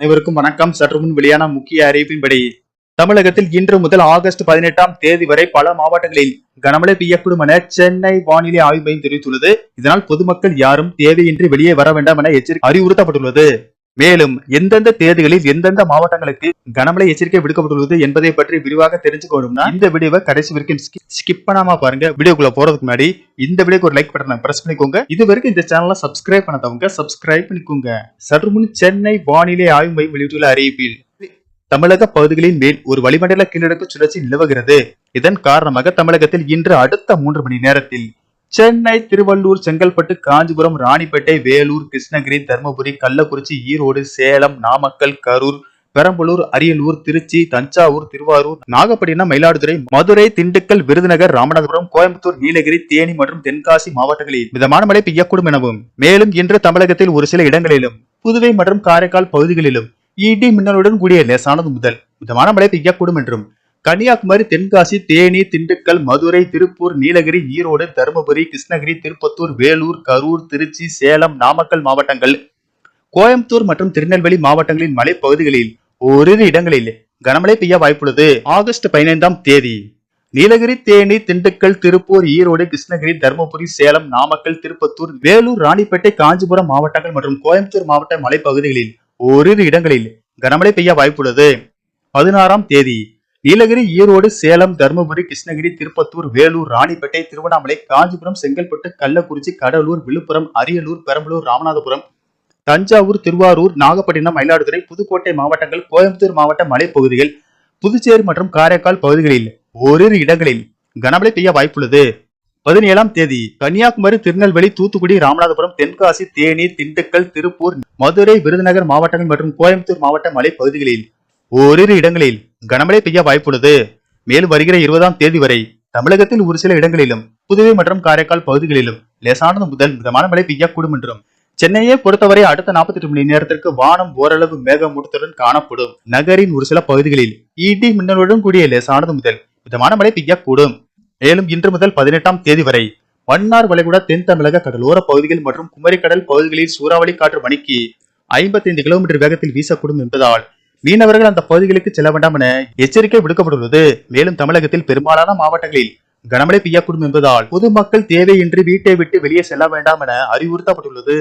அனைவருக்கும் வணக்கம். சற்று முன் வெளியான முக்கிய அறிவிப்பின்படி தமிழகத்தில் இன்று முதல் ஆகஸ்ட் பதினெட்டாம் தேதி வரை பல மாவட்டங்களில் கனமழை பெய்யக்கூடும் என சென்னை வானிலை ஆய்வு மையம் தெரிவித்துள்ளது. இதனால் பொதுமக்கள் யாரும் தேவையின்றி வெளியே வர வேண்டாம் என எச்சரிக்கை அறிவுறுத்தப்பட்டுள்ளது. மேலும் எந்தெந்த தேதிகளில் எந்தெந்த மாவட்டங்களுக்கு கனமழை எச்சரிக்கை விடுக்கப்பட்டுள்ளது என்பதை பற்றி விரிவாக தெரிஞ்சுக்கணும்னா இந்த வீடியோவை கடைசி வரைக்கும் ஸ்கிப் பண்ணாம பாருங்க. வீடியோக்குள்ள போறதுக்கு முன்னாடி இந்த வீடியோக்கு ஒரு லைக் பட்டனை பிரஸ் பண்ணிக்கோங்க. இது வரைக்கும் இந்த சேனலை சப்ஸ்கிரைப் பண்ணாதவங்க சப்ஸ்கிரைப் பண்ணிக்கோங்க. சற்று முன் சென்னை வானிலை ஆய்வு மையம் வெளியிட்டுள்ள அறிவிப்பில் தமிழக பகுதிகளின் மேல் ஒரு வளிமண்டல கீழடுக்கு சுழற்சி நிலவுகிறது. இதன் காரணமாக தமிழகத்தில் இன்று அடுத்த மூன்று மணி நேரத்தில் சென்னை திருவள்ளூர் செங்கல்பட்டு காஞ்சிபுரம் ராணிப்பேட்டை வேலூர் கிருஷ்ணகிரி தருமபுரி கள்ளக்குறிச்சி ஈரோடு சேலம் நாமக்கல் கரூர் பெரம்பலூர் அரியலூர் திருச்சி தஞ்சாவூர் திருவாரூர் நாகப்பட்டினம் மயிலாடுதுறை மதுரை திண்டுக்கல் விருதுநகர் ராமநாதபுரம் கோயம்புத்தூர் நீலகிரி தேனி மற்றும் தென்காசி மாவட்டங்களில் மிதமான மழை பெய்யக்கூடும் எனவும் மேலும் இன்று தமிழகத்தில் ஒரு சில இடங்களிலும் புதுவை மற்றும் காரைக்கால் பகுதிகளிலும் இடி மின்னலுடன் கூடிய லேசானது முதல் மிதமான மழை பெய்யக்கூடும் என்றும் கன்னியாகுமரி தென்காசி தேனி திண்டுக்கல் மதுரை திருப்பூர் நீலகிரி ஈரோடு தருமபுரி கிருஷ்ணகிரி திருப்பத்தூர் வேலூர் கரூர் திருச்சி சேலம் நாமக்கல் மாவட்டங்கள். கோயம்புத்தூர் மற்றும் திருநெல்வேலி மாவட்டங்களின் மலைப்பகுதிகளில் ஓரிரு இடங்களில் கனமழை பெய்ய வாய்ப்புள்ளது. ஆகஸ்ட் பதினைந்தாம் தேதி நீலகிரி தேனி திண்டுக்கல் திருப்பூர் ஈரோடு கிருஷ்ணகிரி தருமபுரி சேலம் நாமக்கல் திருப்பத்தூர் வேலூர் ராணிப்பேட்டை காஞ்சிபுரம் மாவட்டங்கள் மற்றும் கோயம்புத்தூர் மாவட்ட மலைப்பகுதிகளில் ஓரிரு இடங்களில் கனமழை பெய்ய வாய்ப்புள்ளது. பதினாறாம் தேதி நீலகிரி ஈரோடு சேலம் தருமபுரி கிருஷ்ணகிரி திருப்பத்தூர் வேலூர் ராணிப்பேட்டை திருவண்ணாமலை காஞ்சிபுரம் செங்கல்பட்டு கள்ளக்குறிச்சி கடலூர் விழுப்புரம் அரியலூர் பெரம்பலூர் ராமநாதபுரம் தஞ்சாவூர் திருவாரூர் நாகப்பட்டினம் மயிலாடுதுறை புதுக்கோட்டை மாவட்டங்கள் கோயம்புத்தூர் மாவட்ட மலைப்பகுதிகள் புதுச்சேரி மற்றும் காரைக்கால் பகுதிகளில் ஓரிரு இடங்களில் கனமழை பெய்ய வாய்ப்புள்ளது. பதினேழாம் தேதி கன்னியாகுமரி திருநெல்வேலி தூத்துக்குடி ராமநாதபுரம் தென்காசி தேனி திண்டுக்கல் திருப்பூர் மதுரை விருதுநகர் மாவட்டங்கள் மற்றும் கோயம்புத்தூர் மாவட்ட மலைப்பகுதிகளில் ஓரிரு இடங்களில் கனமழை பெய்ய வாய்ப்புள்ளது. மேலும் வருகிற இருபதாம் தேதி வரை தமிழகத்தில் ஒரு சில இடங்களிலும் புதுவை மற்றும் காரைக்கால் பகுதிகளிலும் லேசானது முதல் மிதமான மழை பெய்யக்கூடும் என்றும் சென்னையை பொறுத்தவரை அடுத்த 48 மணி நேரத்திற்கு வானம் ஓரளவு மேகமூட்டத்துடன் காணப்படும். நகரின் ஒரு சில பகுதிகளில் இடி மின்னலுடன் கூடிய லேசானது முதல் மிதமான மழை பெய்யக்கூடும். மேலும் இன்று முதல் பதினெட்டாம் தேதி வரை மன்னார் வளைகுடா தென் தமிழக கடலோர பகுதிகள் மற்றும் குமரிக்கடல் பகுதிகளில் சூறாவளி காற்று மணிக்கு 55 கிலோமீட்டர் வேகத்தில் வீசக்கூடும் என்பதால் மீனவர்கள் அந்த பகுதிகளுக்கு செல்ல வேண்டாம் என எச்சரிக்கை விடுக்கப்பட்டுள்ளது. மேலும் தமிழகத்தில் பெரும்பாலான மாவட்டங்களில் கனமழை பெய்யக்கூடும் என்பதால் பொதுமக்கள் தேவையின்றி வீட்டை விட்டு வெளியே செல்ல வேண்டாம் என அறிவுறுத்தப்பட்டுள்ளது.